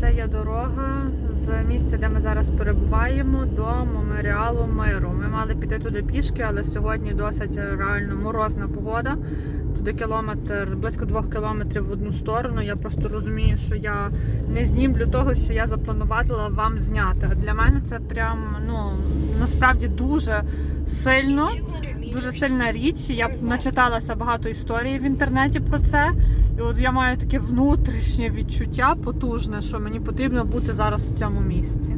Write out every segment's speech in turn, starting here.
Це є дорога з місця, де ми зараз перебуваємо, до меморіалу миру. Ми мали піти туди пішки, але сьогодні досить реально морозна погода. Туди кілометр, близько двох кілометрів в одну сторону. Я просто розумію, що я не знімлю того, що я запланувала вам зняти. Для мене це прям ну насправді дуже сильно. Дуже сильна річ. Я начиталася багато історій в інтернеті про це. І от я маю таке внутрішнє відчуття потужне, що мені потрібно бути зараз в цьому місці.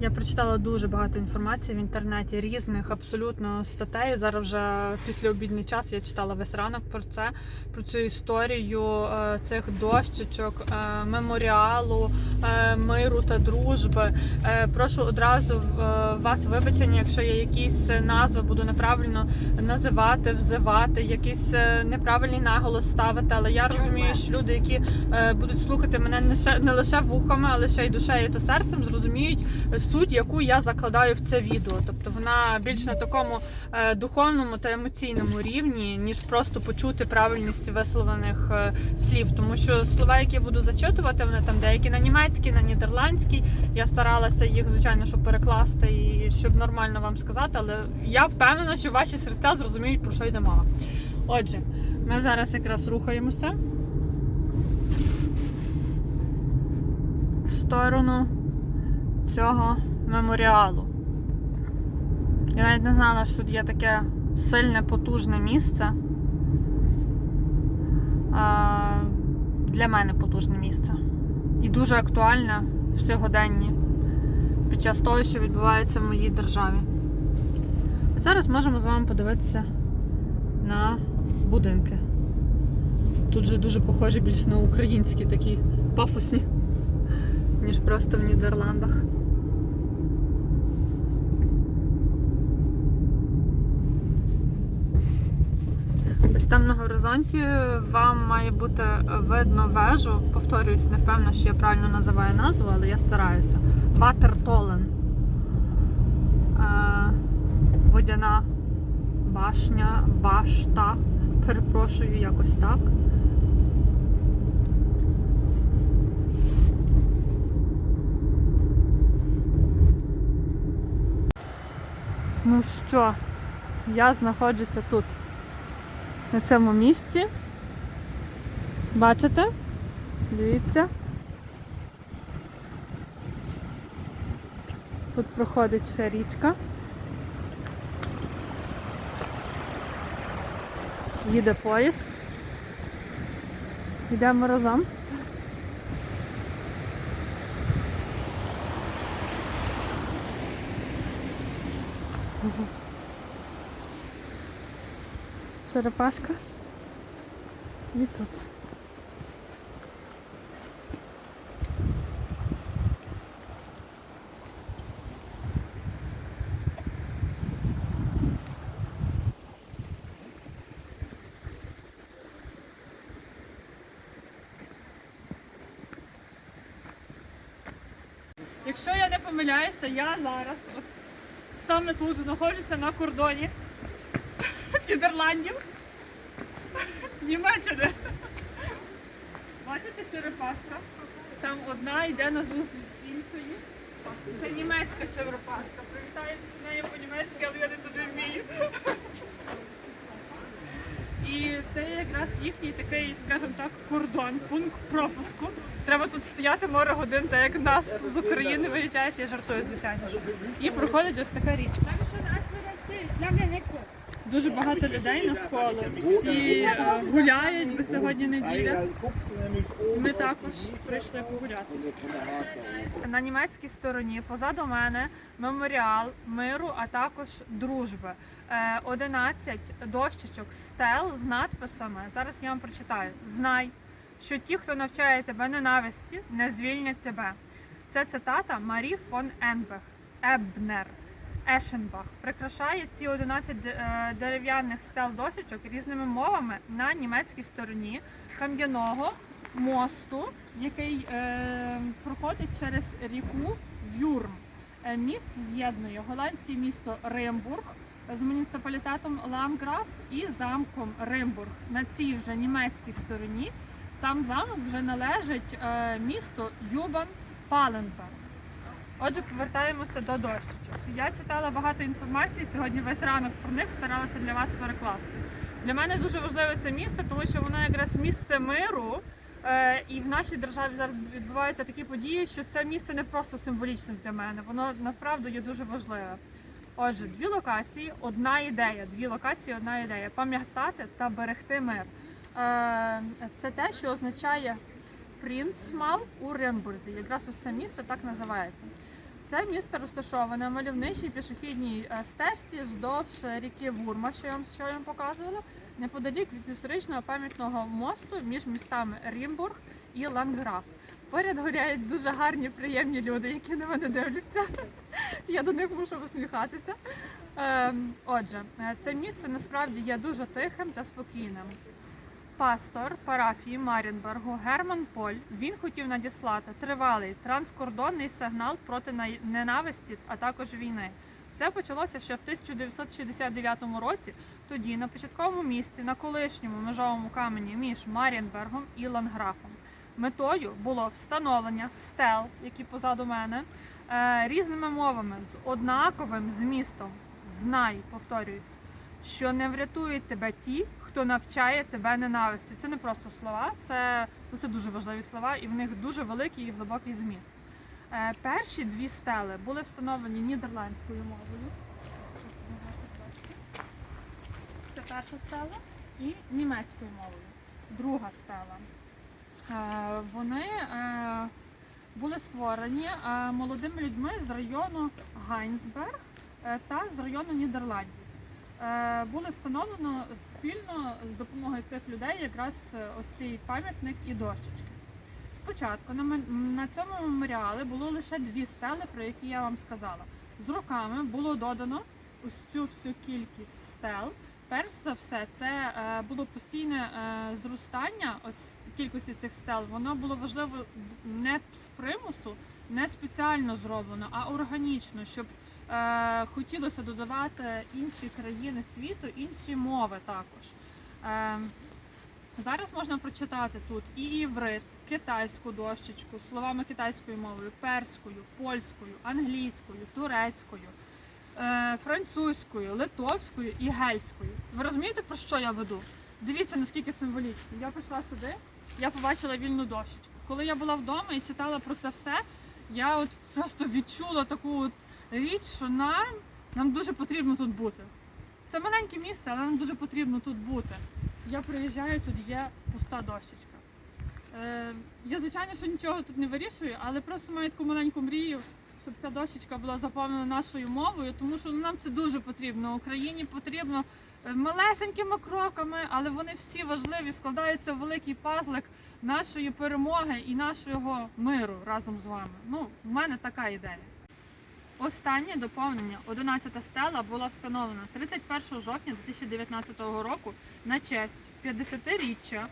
Я прочитала дуже багато інформації в інтернеті, різних абсолютно статей. Зараз вже після обідний час я читала весь ранок про це, про цю історію е, цих дощечок, е, меморіалу, е, миру та дружби. Прошу одразу вас вибачення, якщо я якісь назви буду неправильно називати, взивати, якийсь е, неправильний наголос ставити. Але я розумію, що люди, які будуть слухати мене не лише вухами, але ще й душею та серцем, зрозуміють суть, яку я закладаю в це відео. Тобто вона більш на такому е, духовному та емоційному рівні, ніж просто почути правильність висловлених е, слів. Тому що слова, які я буду зачитувати, вони там деякі на німецькій, на нідерландській. Я старалася їх, звичайно, щоб перекласти і щоб нормально вам сказати, але я впевнена, що ваші серця зрозуміють, про що йде мова. Отже, ми зараз якраз рухаємося в сторону цього меморіалу. Я навіть не знала, що тут є таке сильне, потужне місце. Для мене потужне місце. І дуже актуальне в сьогоденні під час того, що відбувається в моїй державі. А зараз можемо з вами подивитися на будинки. Тут же дуже похожі більш на українські такі пафосні, ніж просто в Нідерландах. Ось там на горизонті вам має бути видно вежу. Повторююсь, не впевнена, що я правильно називаю назву, але я стараюся. Ватертолен. Е, Водяна башня, башта. Перепрошую, якось так. Ну що, я знаходжуся тут, на цьому місці. Бачите? Дивіться. Тут проходить ще річка. Їде поїзд. Йдемо разом. Черепашка. І тут. Якщо я не помиляюся, я зараз от, саме тут знаходжуся на кордоні Нідерландів. Німеччини. Бачите черепашка? Там одна йде на зустріч іншої. Це німецька черепашка. Привітаємося з нею по-німецьки, але я не дуже вмію. І це якраз їхній такий, скажімо так, кордон, пункт пропуску. Треба тут стояти море годин, так як нас з України виїжджаєш, я жартую, звичайно. І проходить ось така річка. Дуже багато людей навколо. Всі е, гуляють, бо сьогодні неділя. Ми також прийшли погуляти. На німецькій стороні позаду мене меморіал миру, а також дружби. Е, 11 дощечок стел з надписами. Зараз я вам прочитаю. Знай, що ті, хто навчає тебе ненависті, не звільнять тебе. Це цитата Марі фон Енбех, Ебнер. Ешенбах прикрашає ці 11 е, дерев'яних стел дощечок різними мовами на німецькій стороні кам'яного мосту, який е, проходить через ріку Вюрм. Е, Міст з'єднує голландське місто Римбург з муніципалітетом Ламграф і замком Римбург. На цій вже німецькій стороні сам замок вже належить е, місту Юбан Паленберг. Отже, повертаємося до дощечок. Я читала багато інформації сьогодні. Весь ранок про них старалася для вас перекласти. Для мене дуже важливе це місце, тому що воно якраз місце миру. Е, і в нашій державі зараз відбуваються такі події, що це місце не просто символічне для мене, воно направду є дуже важливе. Отже, дві локації, одна ідея. Дві локації, одна ідея. Пам'ятати та берегти мир. Е, Це те, що означає Фрінсмал у Ренбурзі. Якраз ось це місце так називається. Це місце розташоване на мальовничій пішохідній е, стежці вздовж ріки Вурма, що я вам що я вам показувала, неподалік від історичного пам'ятного мосту між містами Рімбург і Ланграф. Поряд горяють дуже гарні, приємні люди, які на мене дивляться. Я до них мушу посміхатися. Ем, Отже, е, це місце насправді є дуже тихим та спокійним. Пастор парафії Марінбергу Герман Поль він хотів надіслати тривалий транскордонний сигнал проти ненависті, а також війни. Все почалося ще в 1969 році. Тоді на початковому місці на колишньому межовому камені між Марінбергом і Ланграфом. Метою було встановлення стел, які позаду мене, е, різними мовами з однаковим змістом. Знай, повторююсь, що не врятують тебе ті, хто навчає тебе ненависті. Це не просто слова, це, ну, це дуже важливі слова, і в них дуже великий і глибокий зміст. Е, перші дві стели були встановлені нідерландською мовою. Це перша стела і німецькою мовою. Друга стела. Е, вони е, були створені е, молодими людьми з району Гайнсберг е, та з району Нідерландів. Е, Були встановлено спільно з допомогою цих людей якраз е, ось цей пам'ятник і дощечки. Спочатку на, цьому меморіалі було лише дві стели, про які я вам сказала. З роками було додано ось цю всю кількість стел. Перш за все, це е, було постійне зростання ось кількості цих стел. Воно було важливо не з примусу, не спеціально зроблено, а органічно, щоб хотілося додавати інші країни світу, інші мови також. Е, Зараз можна прочитати тут і іврит, китайську дощечку, словами китайською мовою, перською, польською, англійською, турецькою, е, французькою, литовською і гельською. Ви розумієте, про що я веду? Дивіться, наскільки символічно. Я прийшла сюди, я побачила вільну дощечку. Коли я була вдома і читала про це все, я от просто відчула таку от річ, що нам, нам дуже потрібно тут бути. Це маленьке місце, але нам дуже потрібно тут бути. Я приїжджаю, тут є пуста дощечка. Е, я, звичайно, що нічого тут не вирішую, але просто маю таку маленьку мрію, щоб ця дощечка була заповнена нашою мовою, тому що нам це дуже потрібно. Україні потрібно е, малесенькими кроками, але вони всі важливі, складаються в великий пазлик нашої перемоги і нашого миру разом з вами. Ну, в мене така ідея. Останнє доповнення 11 стела була встановлена 31 жовтня 2019 року на честь 50-річчя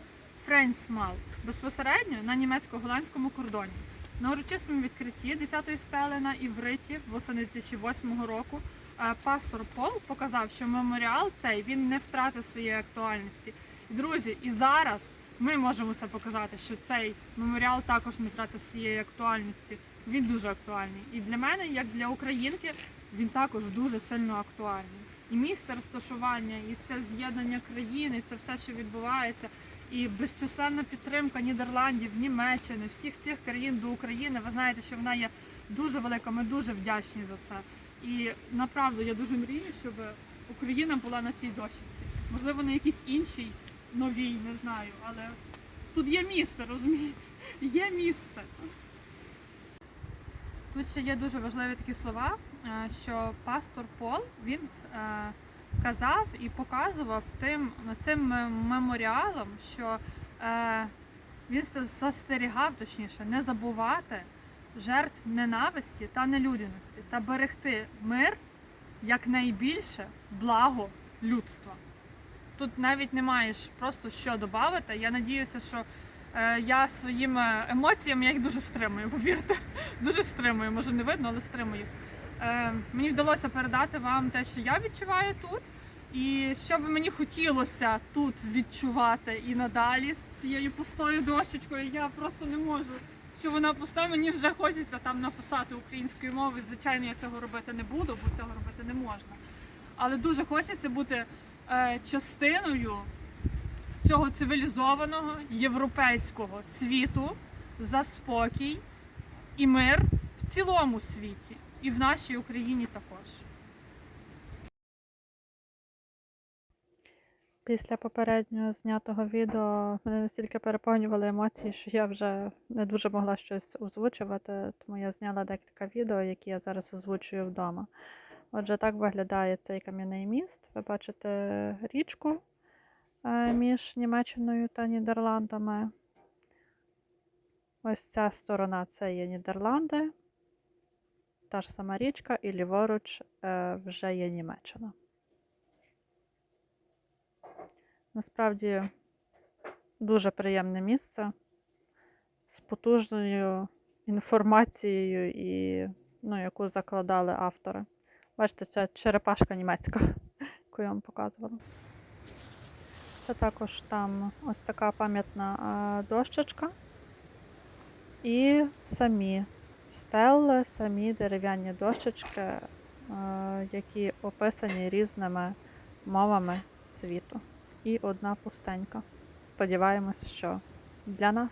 Френсмал безпосередньо на німецько-голландському кордоні. На урочистому відкритті 10-ї стели на Івриті восени 2008 року е, пастор Пол показав, що меморіал цей він не втратив своєї актуальності. Друзі, і зараз ми можемо це показати, що цей меморіал також не втратив своєї актуальності. Він дуже актуальний. І для мене, як для українки, він також дуже сильно актуальний. І місце розташування, і це з'єднання країни, це все, що відбувається, і безчисленна підтримка Нідерландів, Німеччини, всіх цих країн до України. Ви знаєте, що вона є дуже велика. Ми дуже вдячні за це. І направду я дуже мрію, щоб Україна була на цій дощиці. Можливо, на якійсь іншій новій, не знаю, але тут є місце, розумієте? Є місце. Тут ще є дуже важливі такі слова, е, що пастор Пол він е, казав і показував тим цим меморіалом, що е, він застерігав, точніше, не забувати жертв ненависті та нелюдяності та берегти мир як найбільше благо людства. Тут навіть не маєш просто що додати. Я надіюся, що я своїми емоціями я їх дуже стримую, повірте. Дуже стримую, може не видно, але стримую. Е, мені вдалося передати вам те, що я відчуваю тут. І що би мені хотілося тут відчувати і надалі з цією пустою дощечкою, я просто не можу. Що вона пуста, мені вже хочеться там написати українською мовою. Звичайно, я цього робити не буду, бо цього робити не можна. Але дуже хочеться бути е, частиною цього цивілізованого європейського світу за спокій і мир в цілому світі, і в нашій Україні також. Після попереднього знятого відео мене настільки переповнювали емоції, що я вже не дуже могла щось озвучувати, тому я зняла декілька відео, які я зараз озвучую вдома. Отже, так виглядає цей кам'яний міст. Ви бачите річку між Німеччиною та Нідерландами. Ось ця сторона це є Нідерланди, та ж сама річка, і ліворуч е, вже є Німеччина. Насправді дуже приємне місце з потужною інформацією, і, ну, яку закладали автори. Бачите, це черепашка німецька, яку я вам показувала. Це також там ось така пам'ятна дощечка. І самі стелли, самі дерев'яні дощечки, які описані різними мовами світу. І одна пустенька. Сподіваємось, що для нас.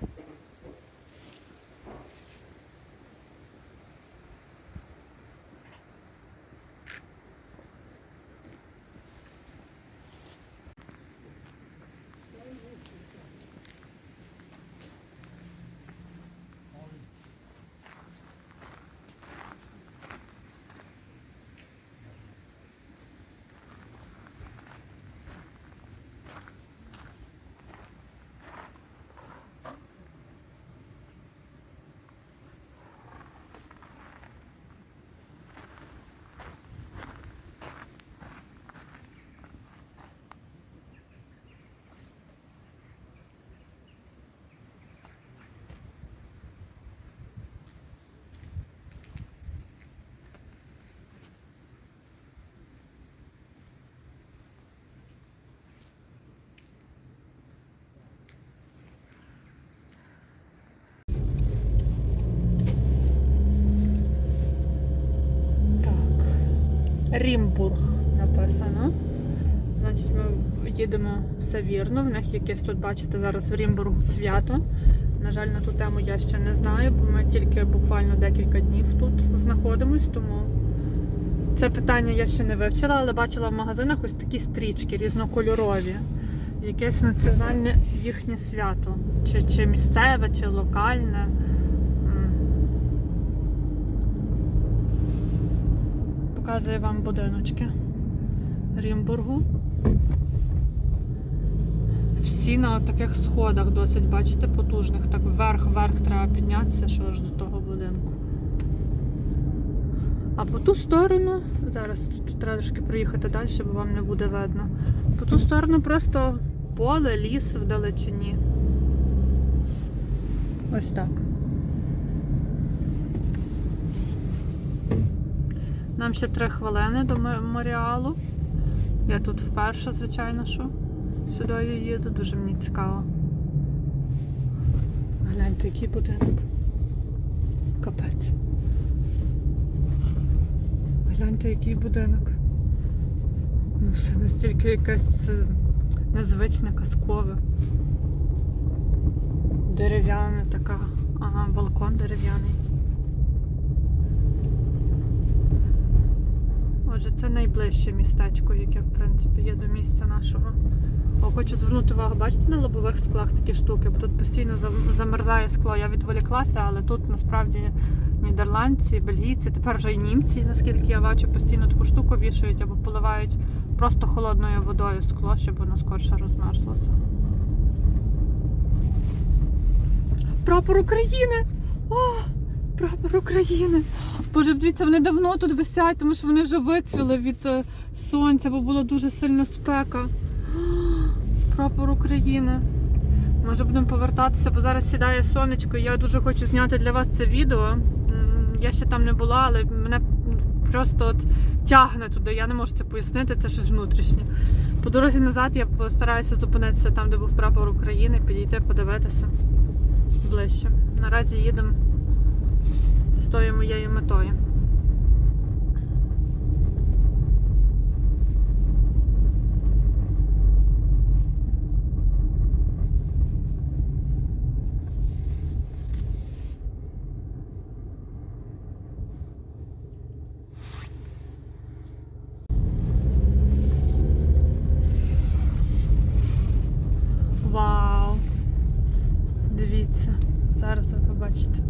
Так. Рімбург написано. Значить, ми їдемо все вірно. В них якесь тут, бачите, зараз в Рімбургу свято. На жаль, на ту тему я ще не знаю, бо ми тільки буквально декілька днів тут знаходимось, тому це питання я ще не вивчила, але бачила в магазинах ось такі стрічки різнокольорові. Якесь національне їхнє свято. Чи, чи місцеве, чи локальне. Показую вам будиночки Рімбургу. Всі на таких сходах досить, бачите, потужних. Так вверх-вверх треба піднятися, що аж до того будинку. А по ту сторону, зараз тут треба трошки проїхати далі, бо вам не буде видно. По ту сторону просто поле, ліс в далечині. Ось так. Нам ще три хвилини до меморіалу. Я тут вперше, звичайно, що сюди їду, дуже мені цікаво. Гляньте, який будинок. Капець. Гляньте, який будинок. Ну, все настільки якесь е, незвичне, казкове. Дерев'яна така. Ага, балкон дерев'яний. Отже, це найближче містечко, яке, в принципі, є до місця нашого. О, хочу звернути увагу, бачите на лобових склах такі штуки, бо тут постійно замерзає скло. Я відволіклася, але тут насправді нідерландці, бельгійці, тепер вже й німці, наскільки я бачу, постійно таку штуку вішають або поливають просто холодною водою скло, щоб воно скорше розмерзлося. Прапор України! Прапор України! Боже, дивіться, вони давно тут висять, тому що вони вже вицвіли від е, сонця, бо була дуже сильна спека. Прапор України. Може будемо повертатися, бо зараз сідає сонечко. Я дуже хочу зняти для вас це відео. Я ще там не була, але мене просто от тягне туди. Я не можу це пояснити, це щось внутрішнє. По дорозі назад я постараюся зупинитися там, де був прапор України, підійти, подивитися ближче. Наразі їдемо з тою моєю метою. Вау! Дивіться, зараз ви побачите.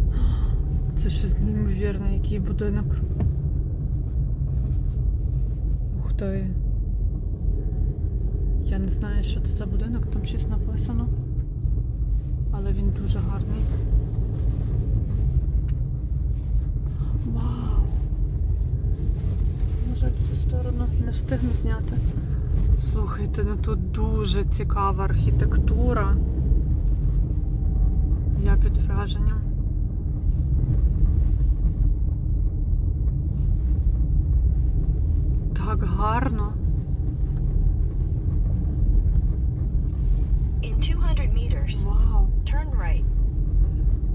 Це щось неймовірне, який будинок. Ух ти. Я не знаю, що це за будинок, там щось написано. Але він дуже гарний. Вау! На жаль, цю сторону не встигну зняти. Слухайте, ну тут дуже цікава архітектура. Я під враженням. Так гарно. In 200 meters, Вау. turn right.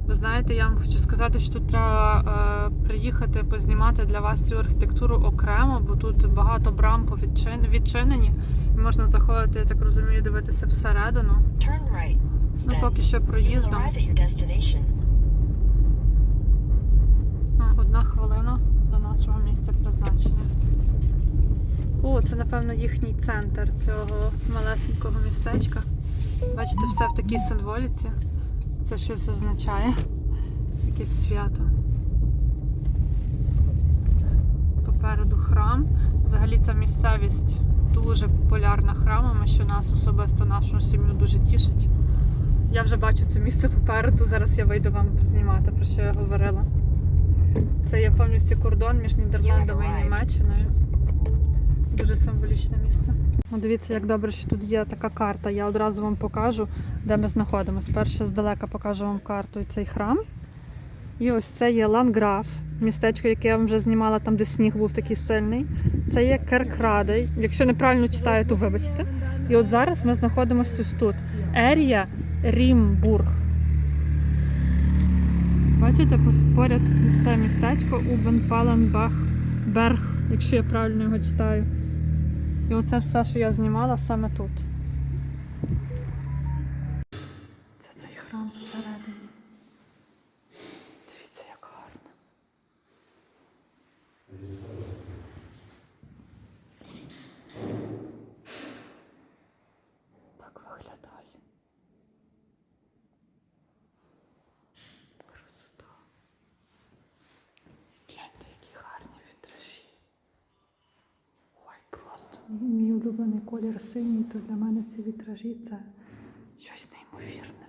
Ви знаєте, я вам хочу сказати, що тут треба е, приїхати познімати для вас цю архітектуру окремо, бо тут багато брам повідчин- відчинені. І можна заходити, я так розумію, дивитися всередину. Turn right. Ну, поки що проїздом. Одна хвилина до нашого місця призначення. О, це, напевно, їхній центр цього малесенького містечка. Бачите, все в такій символіці. Це щось означає. Якесь свято. Попереду храм. Взагалі ця місцевість дуже популярна храмами, що нас особисто нашу сім'ю дуже тішить. Я вже бачу це місце попереду. Зараз я вийду вам знімати, про що я говорила. Це є повністю кордон між Нідерландами і Німеччиною. Дуже символічне місце. Ну, дивіться, як добре, що тут є така карта. Я одразу вам покажу, де ми знаходимося. Перше здалека покажу вам карту і цей храм. І ось це є Ланграф, містечко, яке я вам вже знімала, там, де сніг був такий сильний. Це є Керкрадей. Якщо неправильно читаю, то вибачте. І от зараз ми знаходимося ось тут. Ерія Рімбург. Бачите, поряд це містечко Убен Берг, якщо я правильно його читаю. І оце все, що я знімала саме тут. Це цей храм всередині. Дивіться, як гарно. Так виглядає. Красота. Гляньте, які гарні вітражі. Ой, просто мій улюблений колір синій, то для мене ці вітражі це щось неймовірне.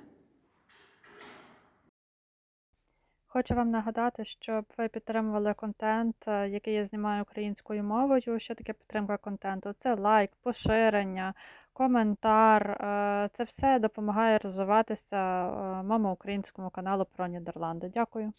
Хочу вам нагадати, щоб ви підтримували контент, е, який я знімаю українською мовою. Що таке підтримка контенту? Це лайк, поширення, коментар. е, Це все допомагає розвиватися е, моєму українському каналу про Нідерланди. Дякую.